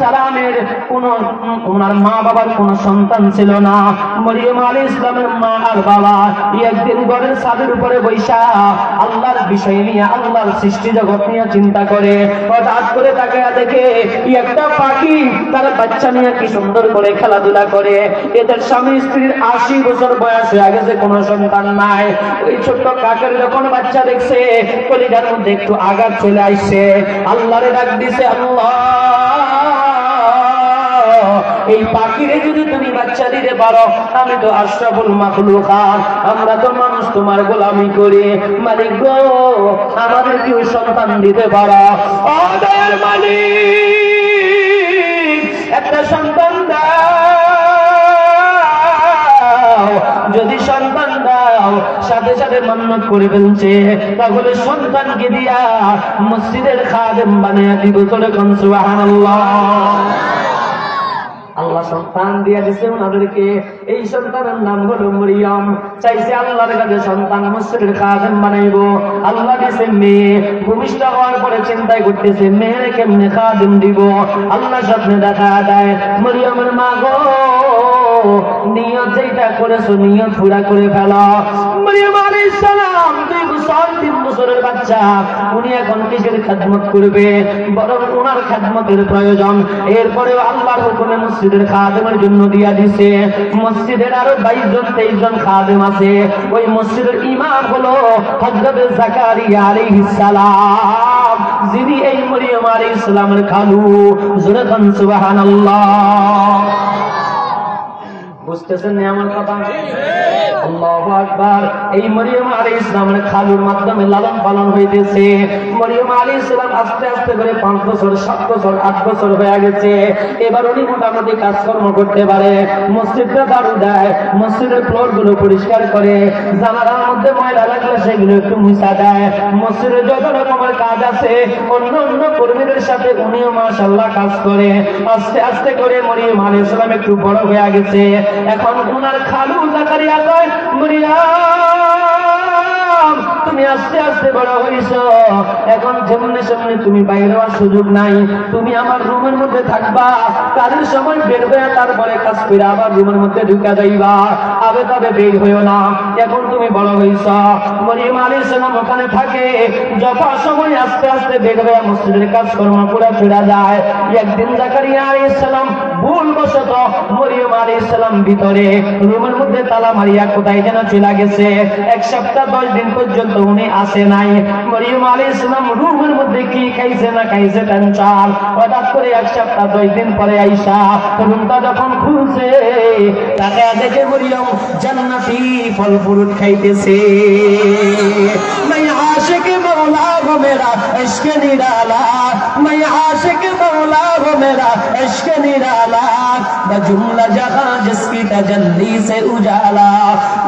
সালামের কোন, ওনার মা বাবার কোন সন্তান ছিল না। মরিয়ম আলী ইসলামের মা আর বাবা একদিন ঘরের ছাদের উপরে বৈশা আল্লাহর বিষয় নিয়ে, আল্লাহর সৃষ্টি জগৎ নিয়ে চিন্তা করে। হঠাৎ করে তাকে দেখে একটা পাখি তার বাচ্চা নিয়ে কি সুন্দর করে খেলাধুলা করে। এদের স্বামী স্ত্রীর আশি বছর বয়স হয়ে গেছে, কোনো সন্তান নাই। ওই ছোট্ট কাকের যখন বাচ্চা দেখছে, কলিজার মধ্যে একটু আঘাত চলে আসছে। আল্লাহরে ডাক দিছে, আল্লাহ। এই পাখিরে যদি তুমি বাচ্চা দিতে পারো, আমি তো আশরাফুল মাখলুকাত। আমরা তো মানুষ তোমার গোলামি করি। মালিক গো, আমাদের কেউ সন্তান দিতে পারো? একটা সন্তান দাও। যদি সন্তান দাও, সাথে সাথে মান্নত করে ফেলছে। তাহলে সন্তানকে দিয়া মসজিদের খাদেম বানিয়ে দিব তোরে সুবহানাল্লাহ। আল্লাহ সন্তান দিয়া দিছে ওনাদেরকে। এই সন্তানের নাম হলো মরিয়াম। চাইছে আল্লাহর কাছে সন্তান মসজিদের খাদেম বানাইবো। আল্লাহ দিছে মেয়ে। ভূমিষ্ঠ হওয়ার পরে চিন্তায় করতেছে, মেয়ের কেমনে খাদেম দিব? আল্লাহ স্বপ্নে দেখা দেয় মরিয়ামের মা গো। নিয়ত যেটা করেছ, নিয়ত পুরা করে করবে? প্রয়োজন। এরপরেও আল্লাহর হুকুমে মসজিদের খাদেমের জন্য দিয়া দিছে। মসজিদের আরও বাইশ জন তেইশ জন খাদেম আছে। ওই মসজিদের ইমাম হলো যিনি এই মরিয়ম আলাইহিস খালু। জোরে বুঝতেছেন আমার কথা? এই মরিয়ম খালুর মাধ্যমে লালন পালন হইতেছে। মরিয়ম ইসলাম আস্তে আস্তে করে পাঁচ বছর, সাত বছর, আট বছর হয়ে গেছে। এবার উনি মোটামুটি কাজকর্ম করতে পারে। দেয়, মসজিদের ফ্লোরগুলো পরিষ্কার করে। জানালার মধ্যে ময়লা লাগলে সেগুলো একটু মুছা দেয়। মসজিদের যত রকমের কাজ আছে, অন্য অন্য কর্মীদের সাথে উনিও মাশাল্লাহ কাজ করে। আস্তে আস্তে করে মরিয়ম আলাইহিস সালাম একটু বড় হয়ে গেছে। এখন ওনার খালু জাকারিয়া কয় মরিয়াম তুমি আস্তে আস্তে বড় হইছ। এখন সামনে সামনে তুমি বাইরে হওয়ার সুযোগ নাই। তুমি আমার রুমের মধ্যে থাকবা। কাজের সময় বের হয়ে তারপরে কাজ করে আবার রুমের মধ্যে ঢুকা যাইবা। আবে তবে বের হইও না। এখন তুমি বড় হইছ। মরিয়ম আলাইহিস সালাম ওখানে থাকে। যথা সময় আস্তে আস্তে বের হয়ে মসজিদের কাজকর্ম পুরা চলে যায়। একদিন জাকারিয়া আলাইহিস সালাম ভুল বশত মরিয়ম আলাইহিস সালাম ভিতরে রুমের মধ্যে তালা মারিয়া কোথায় যেন চলে গেছে। এক সপ্তাহ দশ দিন পর্যন্ত উনি আসে নাই মরিয়ম আলাইহিস সালাম রুমের মধ্যে কি খাইছে না খাইছে টেনশন হঠাৎ করে এক সপ্তাহ দশ দিন পরে আইসা রুমটা যখন খুলছে তাকে দেখে মরিয়ম জান্নাতি ফল ফ্রুট খাইতেছে मैं आशिक मौला हो मेरा इश्क निराला मैं आशिक मौला हो मेरा इश्क निराला बजुमला जहां जिसकी तजल्ली से उजाला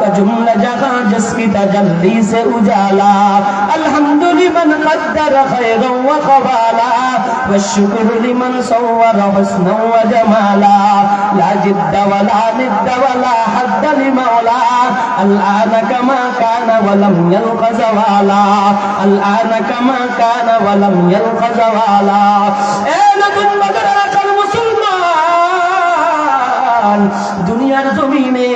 बजुमला जहां जिसकी तजल्ली से उजाला अल्हम्दुलिमन قدر خيرا وقبالا والشكر لمن صور حسنا وجمالا لا جد ولا ند ولا حد لمولا الآن كما كان ولم يلق زوالا الآن كما كان ولم يلق زوالا মুসলমান দুনিয়ার জমিনে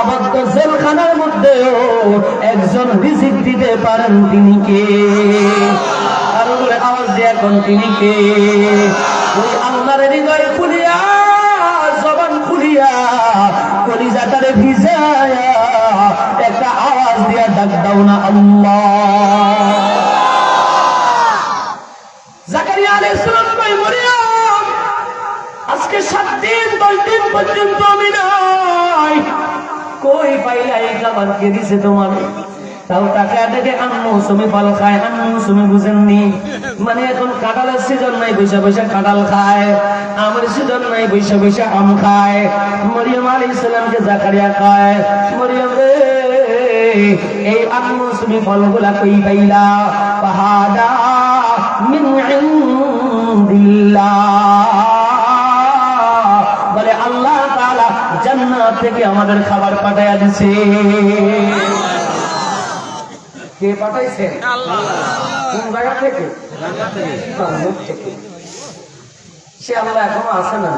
আবদ্ধ জেলখানার মধ্যেও একজন রিজিক দিতে পারেন তিনি কে? আরও বলে আওয়াজ দিয়ে এখন তিনি কে? ওই আল্লাহর হৃদয় খুলিয়া, জবান খুলিয়া, কলিজাটারে ভিজায়া দিন পর্যন্ত আমি নাই। কই পাইলা এই কে দিছে তোমার তাও টাকা দেখে আন মৌসুমি ফল খায়, আন মৌসুমি বুঝেননি। মানে এখন কাঁঠালের সিজন নাই, বৈশা বৈশা কাঁঠাল খায়। আমের সিজন নাই, বৈশা বৈশা আম খায়। মরিয়ম আলাইহিস সালামকে জাকারিয়া খায়। মরিয়ম রে, এই আন মৌসুমি ফলগুলা কই পাইলা? পাহাদা মিন ইনদিল্লাহ। জান্নাত থেকে আমাদের খাবার পাঠাইয়া দিছে। কে কোন জায়গা থেকে? সে আল্লাহ এখনও আছে না?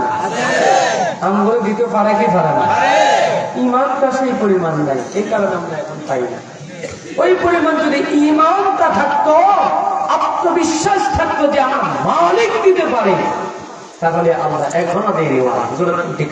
কি পারে না? ইমানটা সেই পরিমাণ নাই। এই কারণে আমরা এখন পাই না। ওই পরিমাণ যদি ইমানটা থাকতো, আত্মবিশ্বাস থাকতো যে আমার মালিক দিতে পারে, তাহলে আমরা এখনও দেরি ঠিক?